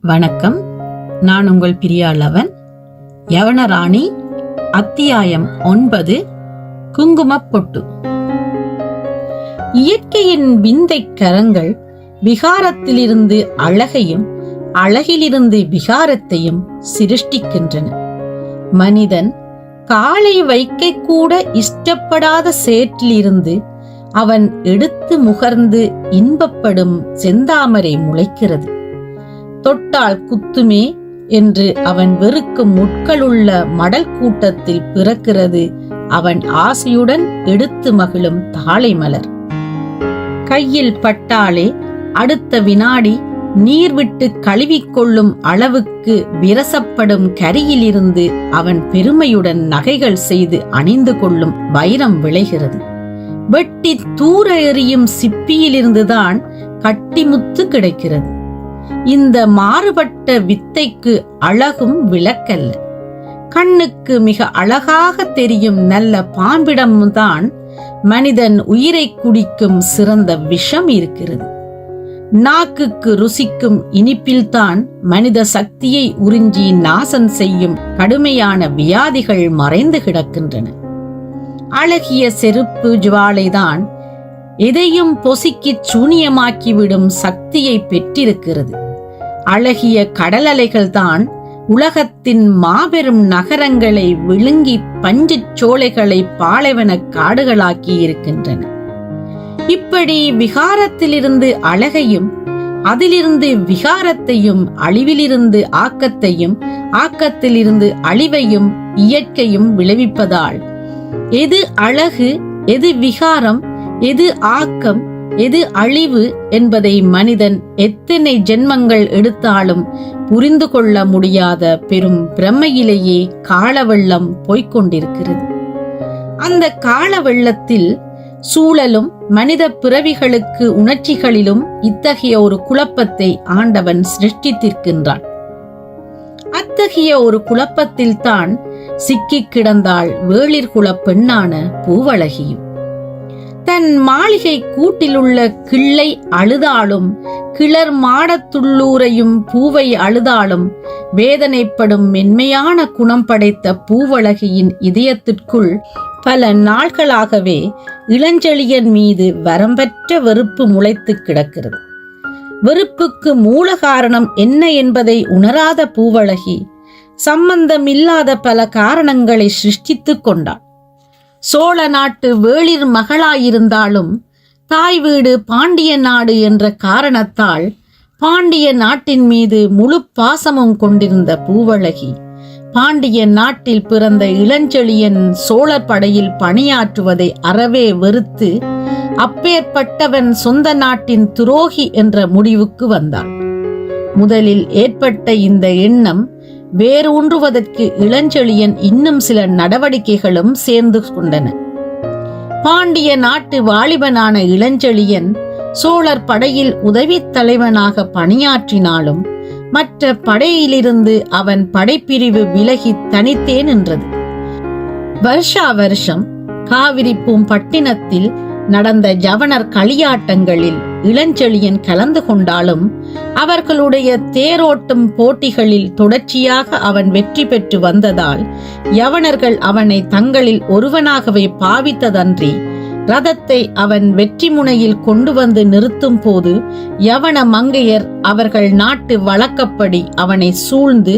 வணக்கம். நான் உங்கள் பிரியாளவன் யவனராணி அத்தியாயம் ஒன்பது குங்குமப் பொட்டு. இயற்கையின் விந்தை கரங்கள் விகாரத்திலிருந்து அழகையும் அழகிலிருந்து விகாரத்தையும் சிருஷ்டிக்கின்றன. மனிதன் காலை வைக்க கூட இஷ்டப்படாத சேற்றிலிருந்து அவன் எடுத்து முகர்ந்து இன்பப்படும் செந்தாமரை முளைக்கிறது. தொட்டால் குத்துமே என்று அவன் வெறுக்கும் முட்களுள்ள மடல் கூட்டத்தில் பிறக்கிறது. அவன் ஆசையுடன் எடுத்து மகிழும் தாளை மலர் கையில் பட்டாலே அடுத்த வினாடி நீர் விட்டு கழுவிக்கொள்ளும் அளவுக்கு விரசப்படும் கரியிலிருந்து அவன் பெருமையுடன் நகைகள் செய்து அணிந்து கொள்ளும் வைரம் விளைகிறது. வெட்டி தூர எறியும் சிப்பியிலிருந்துதான் கட்டிமுத்து கிடைக்கிறது. இந்த மாறுபட்ட வித்தைக்கு அழகும் விளக்கல்ல. கண்ணுக்கு மிக அழகாக தெரியும் நல்ல பாம்பிடம்தான் மனிதன் உயிரை குடிக்கும் சிறந்த விஷம் இருக்கிறது. நாக்குக்கு ருசிக்கும் இனிப்பில்தான் மனித சக்தியை உறிஞ்சி நாசம் செய்யும் கடுமையான வியாதிகள் மறைந்து கிடக்கின்றன. அழகிய செருப்பு ஜுவாலைதான் எதையும் பொசுக்கிச் சூனியமாக்கிவிடும் சக்தியை பெற்றிருக்கிறது. அழகிய கடலலைகள்தான் உலகத்தின் மாபெரும் நகரங்களை விழுங்கி பஞ்சுச் சோலைகளை பாலைவன காடுகளாக்கி இருக்கின்றன இப்படி விகாரத்திலிருந்து அழகையும் அதிலிருந்து விகாரத்தையும் அழிவிலிருந்து ஆக்கத்தையும் ஆக்கத்திலிருந்து அழிவையும் இயற்கையும் விளைவிப்பதால் எது அழகு எது விகாரம் எது ஆக்கம் எது அழிவு என்பதை மனிதன் எத்தனை ஜென்மங்கள் எடுத்தாலும் புரிந்து கொள்ள முடியாத பெரும் பிரமையிலேயே காலவெள்ளம் போய்க்கொண்டிருக்கிறது. அந்த காலவெள்ளத்தில் சூழலும் மனித பிறவிகளுக்கு உணர்ச்சிகளிலும் இத்தகைய ஒரு குழப்பத்தை ஆண்டவன் சிருஷ்டித்திருக்கின்றான். அத்தகைய ஒரு குழப்பத்தில் தான் சிக்கிக் கிடந்தாள் வேளிர் குல பெண்ணான பூவழகியும். தன் மாளிகை கூட்டிலுள்ள கிள்ளை அழுதாலும் கிளர் மாடத்துள்ளூரையும் பூவை அழுதாலும் வேதனைப்படும் மென்மையான குணம் படைத்த பூவழகியின் இதயத்திற்குள் பல நாள்களாகவே இளஞ்செழியன் மீது வரம்பற்ற வெறுப்பு முளைத்து கிடக்கிறது. வெறுப்புக்கு மூல காரணம் என்ன என்பதை உணராத பூவழகி சம்பந்தமில்லாத பல காரணங்களை சிருஷ்டித்துக் கொண்டாள். சோழ நாட்டு வேளிர் மகளாயிருந்தாலும் தாய் வீடு பாண்டிய நாடு என்ற காரணத்தால் பாண்டிய நாட்டின் மீது முழு பாசமும் கொண்டிருந்த பூவழகி பாண்டிய நாட்டில் பிறந்த இளஞ்செழியன் சோழர் படையில் பணியாற்றுவதை அறவே வெறுத்து அப்பேற்பட்டவன் சொந்த நாட்டின் துரோகி என்ற முடிவுக்கு வந்தான். முதலில் ஏற்பட்ட இந்த எண்ணம் வேறு ஊன்றுவதற்கு இளஞ்செழியன் இன்னும் சில நடவடிக்கைகளும் சேர்ந்து கொண்டன. பாண்டிய நாட்டு வாலிபனான இளஞ்செழியன் சோழர் படையில் உதவித் தலைவனாக பணியாற்றினாலும் மற்ற படையிலிருந்து அவன் படைப்பிரிவு விலகி தனித்தே நின்றது. வருஷா வருஷம் காவிரி பூம்பட்டினத்தில் நடந்த ஜவனர் களியாட்டங்களில் இளஞ்செழியன் கலந்து கொண்டாலும் அவர்களுடைய தேரோட்டும் போட்டிகளில் தொடர்ச்சியாக அவன் வெற்றி பெற்று வந்ததால் யவனர்கள் அவனை தங்களில் ஒருவனாகவே பாவித்ததன்றி ரதத்தை அவன் வெற்றி முனையில் கொண்டு வந்து நிறுத்தும் போது யவன மங்கையர் அவர்கள் நாட்டு வழக்கப்படி அவனை சூழ்ந்து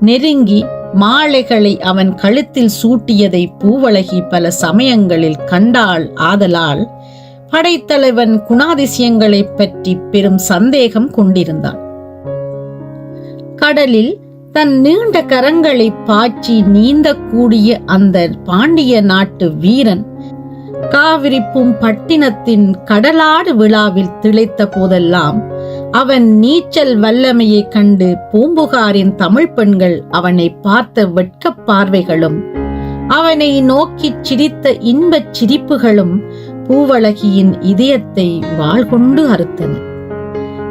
நெருங்கி மாலைகளை அவன் கழுத்தில் சூட்டியதை பூவழகி பல சமயங்களில் கண்டாள் ஆதலால் படைத்தலைவன் குணாதிசயங்களைப் பற்றி பெரும் சந்தேகம் கொண்டிருந்தான். கடலில் தன் நீண்ட கரங்களை பாய்ச்சி நீந்தக்கூடிய அந்த பாண்டிய நாட்டு வீரன் காவிரிப்பும் பட்டினத்தின் கடலாடு விழாவில் திளைத்த போதெல்லாம் அவன் நீச்சல் வல்லமையை கண்டு பூம்புகாரின் தமிழ் பெண்கள் அவனை பார்த்த வெட்கப் பார்வைகளும் அவனை நோக்கிச் சிரித்த இன்பச் சிரிப்புகளும் பூவழகியின் இதயத்தை வாழ்கொண்டு அறுத்தன.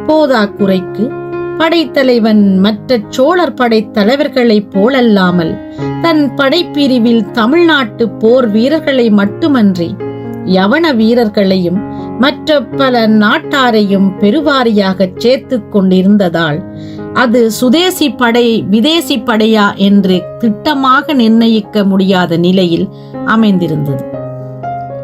போதாக்குறைக்கு படைத்தலைவன் மற்ற சோழர் படைத்தலைவர்களைப் போலல்லாமல் தன் படைப்பிரிவில் தமிழ்நாட்டு போர் வீரர்களை மட்டுமன்றி யவன வீரர்களையும் மற்ற பல நாட்டாரையும் பெருவாரியாக சேர்த்து கொண்டிருந்ததால் அது சுதேசி படை விதேசி படையா என்று திட்டமாக நிர்ணயிக்க முடியாத நிலையில் அமைந்திருந்தது.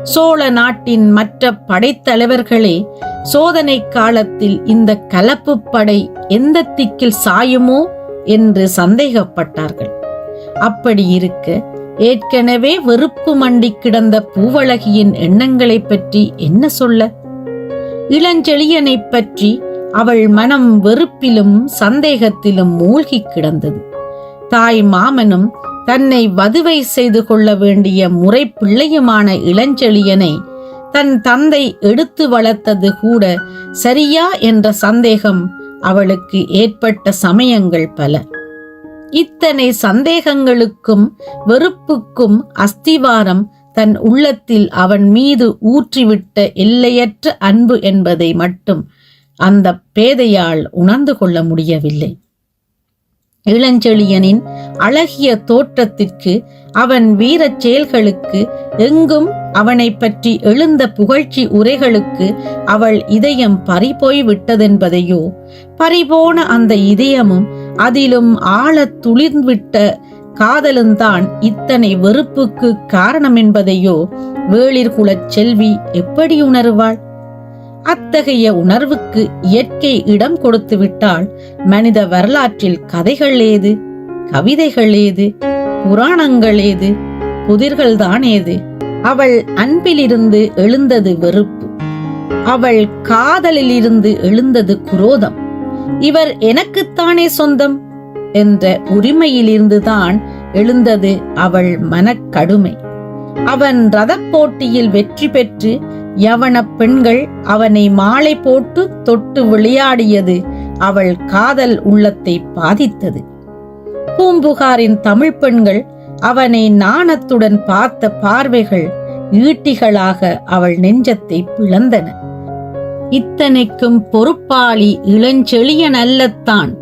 சோழ நாட்டின் மற்ற படைத்தலைவர்களே சோதனை காலத்தில் இந்த கலப்பு படை எந்த திக்கில் சாயுமோ என்று சந்தேகப்பட்டார்கள். அப்படி இருக்க ஏற்கனவே வெறுப்பு மண்டி கிடந்த பூவழகியின் எண்ணங்களைப் பற்றி என்ன சொல்ல? இளஞ்செழியனைப் பற்றி அவள் மனம் வெறுப்பிலும் சந்தேகத்திலும் மூழ்கிக் கிடந்தது. தாய் மாமனும் தன்னை வதுவை செய்து கொள்ள வேண்டிய முறை பிள்ளையுமான இளஞ்செழியனை தன் தந்தை எடுத்து வளர்த்தது கூட சரியா என்ற சந்தேகம் அவளுக்கு ஏற்பட்ட சமயங்கள் பல. இத்தனை சந்தேகங்களுக்கும் வெறுப்புக்கும் அஸ்திவாரம் தன் உள்ளத்தில் அவன் மீது ஊற்றிவிட்ட எல்லையற்ற அன்பு என்பதை மட்டும் அந்த பேதையால் உணர்ந்து கொள்ள முடியவில்லை. இளஞ்செழியனின் அழகிய தோற்றத்திற்கு அவன் வீரச் செயல்களுக்கு எங்கும் அவனை பற்றி எழுந்த புகழ்ச்சி உரைகளுக்கு அவள் இதயம் பறிபோய் விட்டதென்பதையோ பறிபோன அந்த இதயமும் அதிலும் ஆழத் துளிர்விட்ட காதலும்தான் இத்தனை வெறுப்புக்கு காரணம் என்பதையோ வேளிர்குலச் செல்வி எப்படி உணருவாள்? அத்தகைய உணர்வுக்கு இயற்கை இடம் கொடுத்து விட்டால் மனித வரலாற்றில் கதைகள் ஏது கவிதைகள் ஏது புராணங்கள் ஏது புதிர்கள்தான் ஏது? அவள் அன்பிலிருந்து எழுந்தது வெறுப்பு. அவள் காதலிலிருந்து எழுந்தது குரோதம். இவர் எனக்குத்தானே சொந்தம் என்ற உரிமையிலிருந்துதான் எழுந்தது அவள் மனக்கடுமை. அவன் ரதப் போட்டியில் வெற்றி பெற்று யவனப் பெண்கள் அவனை மாலை போட்டு தொட்டு விளையாடியது அவள் காதல் உள்ளத்தை பாதித்தது. பூம்புகாரின் தமிழ் பெண்கள் அவனை நாணத்துடன் பார்த்த பார்வைகள் ஈட்டிகளாக அவள் நெஞ்சத்தை பிளந்தன. இத்தனைக்கும் பொறுப்பாளி இளஞ்செழியன் அல்லத்தான்.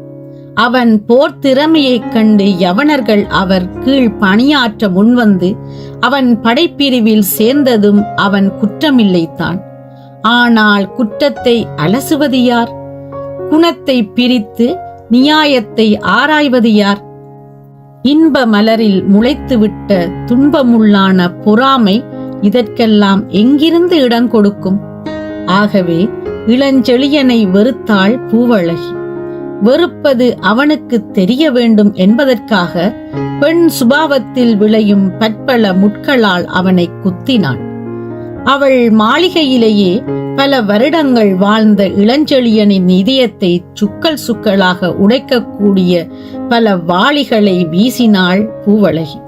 அவன் போர் திறமையைக் கண்டு யவனர்கள் அவர் கீழ் பணியாற்ற முன்வந்து அவன் படைப்பிரிவில் சேர்ந்ததும் அவன் குற்றமில்லைத்தான். ஆனால் குற்றத்தை அலசுவது யார்? குணத்தை பிரித்து நியாயத்தை ஆராய்வது யார்? இன்ப மலரில் முளைத்துவிட்ட துன்பமுள்ளான பொறாமை இதற்கெல்லாம் எங்கிருந்து இடம் கொடுக்கும்? ஆகவே இளஞ்செழியனை வெறுத்தாள் பூவழகி. வெறுப்பது அவனுக்கு தெரிய வேண்டும் என்பதற்காக பெண் சுபாவத்தில் விளையும் பற்பல முட்களால் அவனை குத்தினாள் அவள் மாளிகையிலேயே பல வருடங்கள் வாழ்ந்த இளஞ்செழியனின் இதயத்தை சுக்கல் சுக்கலாக உடைக்கக்கூடிய பல வாளிகளை வீசினாள் பூவழகி.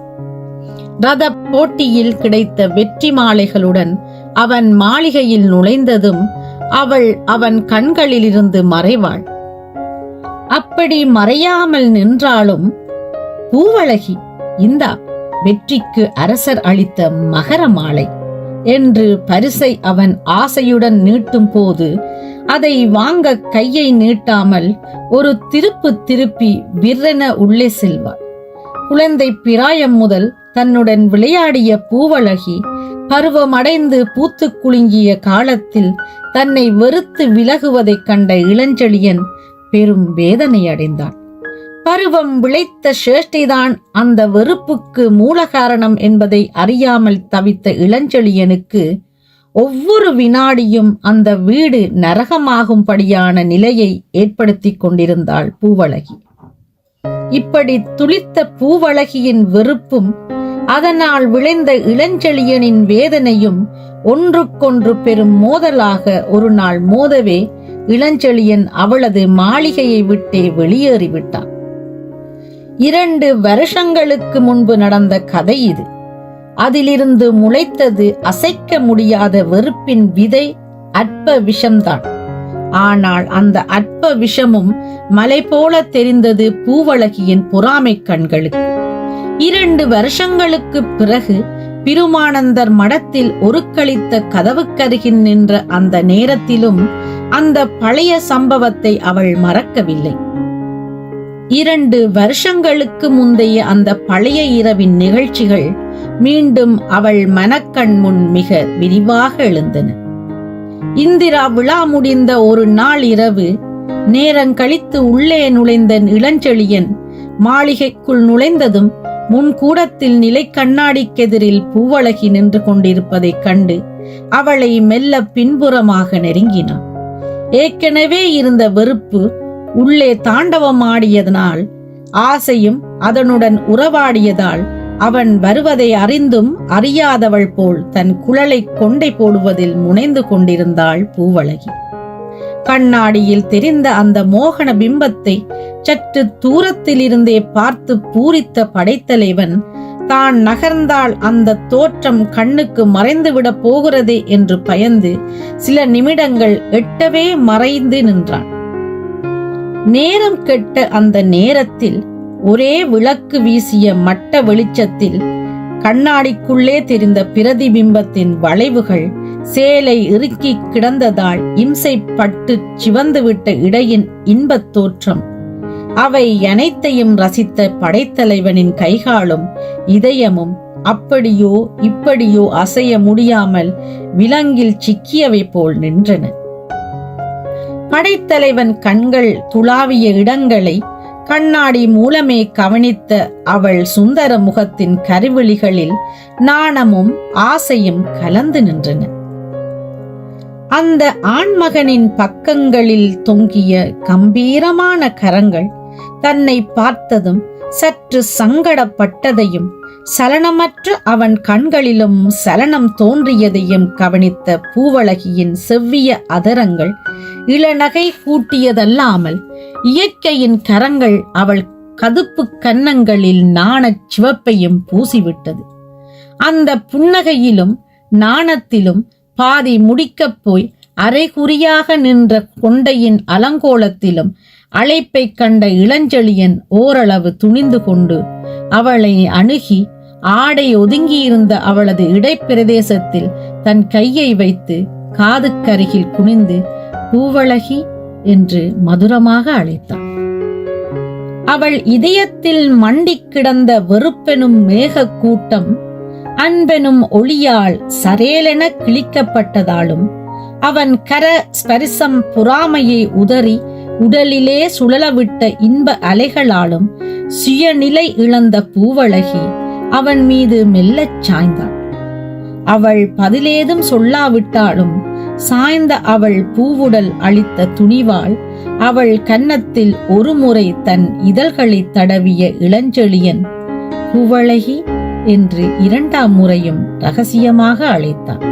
ரத போட்டியில் கிடைத்த வெற்றி மாலைகளுடன் அவன் மாளிகையில் நுழைந்ததும் அவள் அவன் கண்களிலிருந்து மறைவாள். அப்படி மறையாமல் நின்றாலும் பூவழகி இந்தா வெற்றிக்கு அரசர் அளித்த மகர மாலை என்று பரிசை அவன் ஆசையுடன் நீட்டும் போது அதை வாங்க கையை நீட்டாமல் ஒரு திருப்பு திருப்பி விற்றென உள்ளே செல்வாள். குழந்தை பிராயம் முதல் தன்னுடன் விளையாடிய பூவழகி பருவமடைந்து பூத்து குலுங்கிய காலத்தில் தன்னை வெறுத்து விலகுவதைக் கண்ட இளஞ்செழியன் பெரும் வேதனை அடைந்தான். பருவம் விளைத்த சேஷ்டைதான் அந்த வெறுப்புக்கு மூல காரணம் என்பதை அறியாமல் தவித்த இளஞ்செழியனுக்கு ஒவ்வொரு வினாடியும் அந்த வீடு நரகமாகும்படியான நிலையை ஏற்படுத்திக் கொண்டிருந்தாள் பூவழகி. இப்படி துளித்த பூவழகியின் வெறுப்பும் அதனால் விளைந்த இளஞ்செழியனின் வேதனையும் ஒன்றுக்கொன்று பெரும் மோதலாக ஒரு நாள் மோதவே இளஞ்செழியன் அவளது மாளிகையை விட்டே வெளியேறிவிட்டான். இரண்டு வருஷங்களுக்கு முன்பு நடந்த கதை இது. அதிலிருந்து முளைத்தது அசைக்க முடியாத வெறுப்பின் விதை அற்ப விஷம்தான். ஆனால் அந்த அற்ப விஷமும் மலை போல தெரிந்தது பூவழகியின் பொறாமை கண்களுக்கு. இரண்டு வருஷங்களுக்கு பிறகு பிருமானந்தர் மடத்தில் ஒருக்களித்த கதவுக்கருகில் நின்ற அந்த நேரத்திலும் அந்த பழைய சம்பவத்தை அவள் மறக்கவில்லை. இரண்டு வருஷங்களுக்கு முந்தைய அந்த பழைய இரவின் நிகழ்ச்சிகள் மீண்டும் அவள் மனக்கண் முன் மிக விரிவாக எழுந்தன. இந்திரா விழா முடிந்த ஒரு நாள் இரவு நேரம் கழித்து உள்ளே நுழைந்த இளஞ்செழியன் மாளிகைக்குள் நுழைந்ததும் முன் கூடத்தில் நிலை கண்ணாடிக்கெதிரில் பூவழகி நின்று கொண்டிருப்பதைக் கண்டு அவளை மெல்ல பின்புறமாக நெருங்கினான். ஏற்கனவே இருந்த வெறுப்பு உள்ளே தாண்டவமாடியதனால் ஆசையும் அதனுடன் உறவாடியதால் அவன் வருவதை அறிந்தும் அறியாதவள் போல் தன் குழலை கொண்டை போடுவதில் முனைந்து கொண்டிருந்தாள் பூவழகி. கண்ணாடியில் தெரிந்த அந்த மோகன பிம்பத்தை சற்று தூரத்திலிருந்தே பார்த்து பூரித்த படைத்தலைவன் தான் நகர்ந்தால் அந்த தோற்றம் கண்ணுக்கு மறைந்துவிடப் போகிறதே என்று பயந்து சில நிமிடங்கள் எட்டவே மறைந்து நின்றான். நேரம் கெட்ட அந்த நேரத்தில் ஒரே விளக்கு வீசிய மட்ட வெளிச்சத்தில் கண்ணாடிக்குள்ளே தெரிந்த பிரதிபிம்பத்தின் வளைவுகள் சேலை இறுக்கி கிடந்ததால் இம்சைப்பட்டு சிவந்துவிட்ட இடையின் இன்பத் தோற்றம் அவை அனைத்தையும் ரசித்த படைத்தலைவனின் கைகாலும் இதயமும் அப்படியோ இப்படியோ அசைய முடியாமல் விலங்கில் சிக்கியவை போல் நின்றன. படைத்தலைவன் கண்கள் துளாவிய இடங்களை கண்ணாடி மூலமே கவனித்த அவள் சுந்தர முகத்தின் கருவிழிகளில் நாணமும் ஆசையும் கலந்து நின்றன. அந்த ஆண்மகனின் பக்கங்களில் தொங்கிய கம்பீரமான கரங்கள் தன்னை பார்த்ததும் சற்று சங்கடப்பட்டதையும் சலனமற்ற அவன் கண்களிலும் சலனம் தோன்றியதையும் கவனித்த பூவழகியின் செவ்விய அதரங்கள் இளநகை கூட்டியதல்லாமல் இயற்கையின் கரங்கள் அவள் கதுப்பு கன்னங்களில் நாணச் சிவப்பையும் பூசிவிட்டது. அந்த புன்னகையிலும் நாணத்திலும் பாதி முடிக்கப் போய் அரைகுறியாக நின்ற கொண்டையின் அலங்கோலத்திலும் அழைப்பை கண்ட இளஞ்செழியன் ஓரளவு துணிந்து கொண்டு அவளை அணுகி ஆடை ஒதுங்கியிருந்த அவளது இடைப்பிரதேசத்தில் தன் கையை வைத்து காதுக்கருகில் குனிந்து பூவழகி என்று மதுரமாக அழைத்தான். அவள் இதயத்தில் மண்டிக் கிடந்த வெறுப்பெனும் மேக கூட்டம் அன்பெனும் ஒளியால் சரேலென கிழிக்கப்பட்டதாலும் அவன் கர ஸ்பரிசம் பொறாமையை உதறி உடலிலே சுழலவிட்ட இன்ப அலைகளாலும் சுயநிலை இழந்த பூவழகி அவன் மீது மெல்லச் சாய்ந்தாள் அவள் பதிலேதும் சொல்லாவிட்டாலும் சாய்ந்த அவள் பூவுடல் அளித்த துணிவாள் அவள் கன்னத்தில் ஒருமுறை தன் இதழ்களை தடவிய இளஞ்செழியன் பூவழகி என்று இரண்டாம் முறையும் ரகசியமாக அழைத்தான்.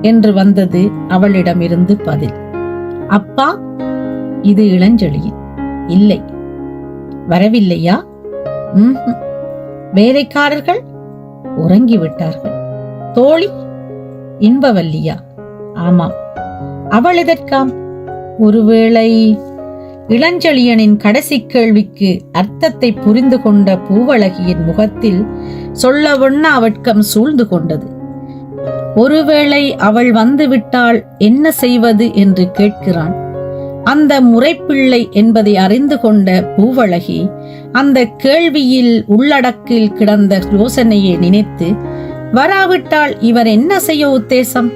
என்று வந்தது அவளிடமிருந்து பதில். அப்பா இது இளஞ்செழியன். இல்லை. வரவில்லையா? வேலைக்காரர்கள் உறங்கிவிட்டார்கள். தோழி இன்பவல்லியா? ஆமாம். அவள் எதற்காம்? ஒருவேளை இளஞ்செழியனின் கடைசி கேள்விக்கு அர்த்தத்தை புரிந்து கொண்ட பூவழகியின் முகத்தில் சொல்லவொண்ண அவட்கம் சூழ்ந்து கொண்டது. ஒருவேளை அவள் வந்துவிட்டால் என்ன செய்வது என்று கேட்கிறான். அந்த முறைப்பிள்ளை என்பதை அறிந்து கொண்ட பூவழகி அந்த கேள்வியில் உள்ளடக்கில் கிடந்த யோசனையை நினைத்து வராவிட்டால் இவர் என்ன செய்ய உத்தேசம்?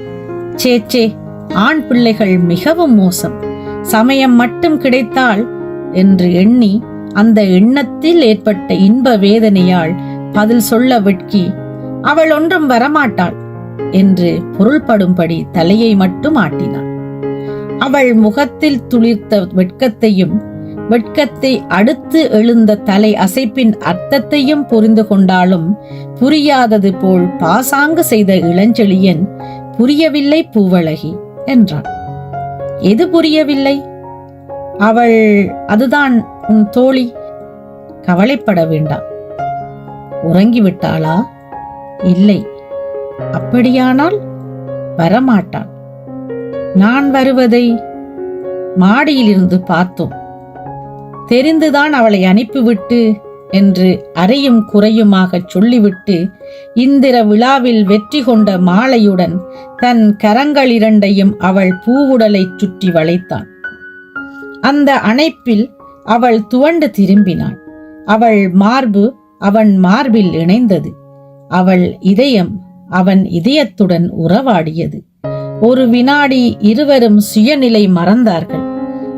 சே சே ஆண் பிள்ளைகள் மிகவும் மோசம். சமயம் மட்டும் கிடைத்தால் என்று எண்ணி அந்த எண்ணத்தில் ஏற்பட்ட இன்ப வேதனையால் பதில் சொல்ல வெட்கி அவள் ஒன்றும் வரமாட்டாள். என்று பொருள்படும்படி தலையை மட்டும் ஆட்டினான். அவள் முகத்தில் துளிர்த்த வெட்கத்தையும் வெட்கத்தை அடுத்து எழுந்த தலை அசைப்பின் அர்த்தத்தையும் புரிந்து கொண்டாலும் புரியாதது போல் பாசாங்கு செய்த இளஞ்செழியன் புரியவில்லை பூவழகி என்றான். எது புரியவில்லை? அவள் அதுதான் உன் தோழி. கவலைப்பட வேண்டாம். உறங்கிவிட்டாளா? இல்லை. அப்படியானால் வரமாட்டான். நான் வருவதை மாடியிலிருந்து பார்த்தோம். தெரிந்துதான் அவளை அனுப்பிவிட்டு என்று அறையும் குறையுமாகச் சொல்லிவிட்டு இந்திர விழாவில் வெற்றி கொண்ட மாலையுடன் தன் கரங்கள் இரண்டையும் அவள் பூவுடலைச் சுற்றி வளைத்தான். அந்த அணைப்பில் அவள் துவண்டு திரும்பினாள். அவள் மார்பு அவன் மார்பில் இணைந்தது. அவள் இதயம் அவன் இதயத்துடன் உறவாடியது. ஒரு வினாடி இருவரும் சுயநிலை மறந்தார்கள்.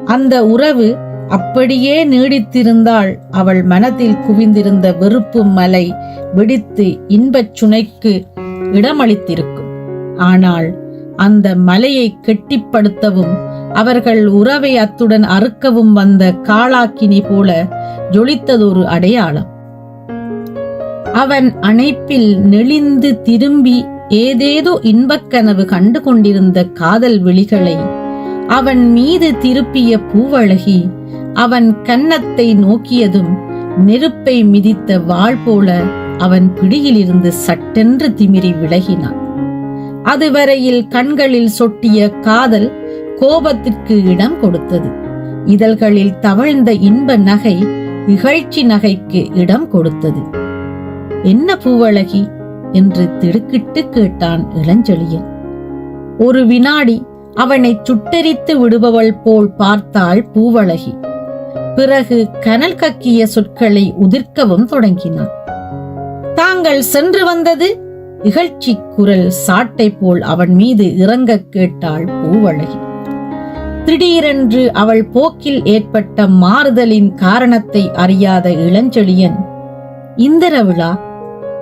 அந்த உறவு அப்படியே நீடித்திருந்தால் அவள் மனதில் குவிந்திருந்த வெறுப்பு மலை வெடித்து இன்பச் சுனைக்கு இடமளித்திருக்கும். ஆனால் அந்த மலையை கெட்டிப்படுத்தவும் அவர்கள் உறவை அத்துடன் அறுக்கவும் வந்த காளாக்கினி போல ஜொலித்ததொரு அடையாளம். அவன் அணைப்பில் நெளிந்து திரும்பி ஏதேதோ இன்பக்கனவு கண்டு கொண்டிருந்த காதல் விழிகளை அவன் மீது திருப்பிய பூவழகி அவன் கன்னத்தை நோக்கியதும் நெருப்பை மிதித்த வாள் போல அவன் பிடியிலிருந்து சட்டென்று திமிரி விலகினான். அதுவரையில் கண்களில் சொட்டிய காதல் கோபத்திற்கு இடம் கொடுத்தது. இதழ்களில் தவழ்ந்த இன்ப நகை இகழ்ச்சி நகைக்கு இடம் கொடுத்தது. என்ன பூவழகி? என்று திடுக்கிட்டு கேட்டான் இளஞ்செழியன். ஒரு வினாடி அவனை சுட்டெரித்து விடுபவள் போல் பார்த்தாள் பூவழகி. பிறகு கனல் கக்கிய சொற்களை உதிர்க்கவும் தொடங்கினான். தாங்கள் சென்று வந்தது? இகழ்ச்சி குரல் சாட்டை போல் அவன் மீது இறங்கக் கேட்டாள் பூவழகி. திடீரென்று அவள் போக்கில் ஏற்பட்ட மாறுதலின் காரணத்தை அறியாத இளஞ்செழியன் இந்திர விழா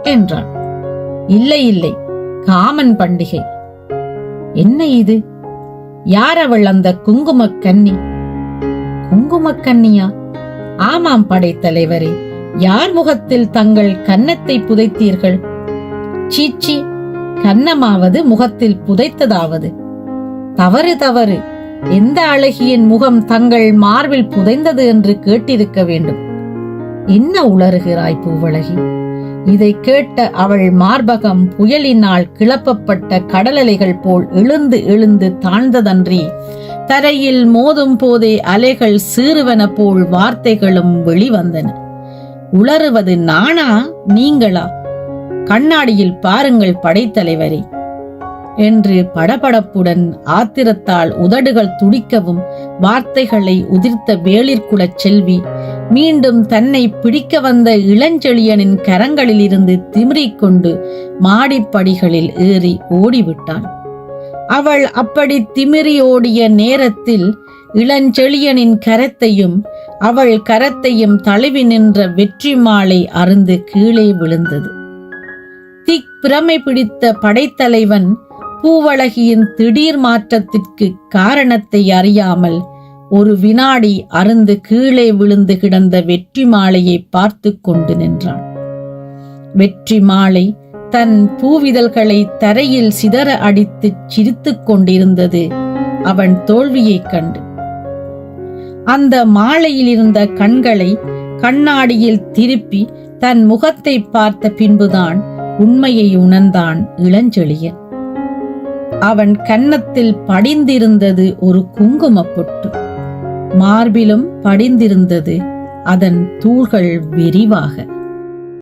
என்றான். இல்லை இல்லை காமன் பண்டிகை. என்ன இது? யார் அவள் அந்த குங்குமக் கன்னி? குங்குமக் கன்னியா? ஆமாம் படைத்தலைவரே யார் முகத்தில் தங்கள் கன்னத்தை புதைத்தீர்கள்? சீச்சி கன்னமாவது முகத்தில் புதைத்ததாவது. தவறு தவறு எந்த அழகியின் முகம் தங்கள் மார்பில் புதைந்தது என்று கேட்டிருக்க வேண்டும். என்ன உளறுகிறாய் பூவழகி? இதை கேட்ட அவள் மார்பகம் புயலினால் கிளப்பப்பட்ட கடலலைகள் போல் எழுந்து எழுந்து தாழ்ந்ததன்றி தரையில் மோதும் போதே அலைகள் சீறுவன போல் வார்த்தைகளும் வெளிவந்தன. உளறுவது நானா? நீங்களா? கண்ணாடியில் பாருங்கள் படைத்தலைவரே என்று படபடப்புடன் ஆத்திரத்தால் உதடுகள் துடிக்கவும் வார்த்தைகளை உதிர்த்த வேளிர்குலச் செல்வி மீண்டும் தன்னை பிடிக்க வந்த இளஞ்செழியனின் கரங்களிலிருந்து இருந்து கொண்டு மாடிப்படிகளில் ஏறி ஓடிவிட்டான். அவள் அப்படி திமிரி ஓடிய நேரத்தில் இளஞ்செழியனின் கரத்தையும் அவள் கரத்தையும் தழுவி நின்ற வெற்றி மாலை அருந்து கீழே விழுந்தது. திக் பிரமை பிடித்த படைத்தலைவன் பூவழகியின் திடீர் மாற்றத்திற்கு காரணத்தை அறியாமல் ஒரு வினாடி அருந்து கீழே விழுந்து கிடந்த வெற்றி மாலையை பார்த்து கொண்டு நின்றான். வெற்றி மாலை தன் பூவிதழ்களை தரையில் சிதற அடித்து சிரித்துக் கொண்டிருந்தது அவன் தோல்வியைக் கண்டு. அந்த மாலையில் இருந்த கண்களை கண்ணாடியில் திருப்பி தன் முகத்தை பார்த்த பின்புதான் உண்மையை உணர்ந்தான் இளஞ்செழியன். அவன் கன்னத்தில் படிந்திருந்தது ஒரு குங்குமப் பொட்டு. மார்பிலும் படிந்திருந்தது. அதன் தூள்கள் விரிவாக.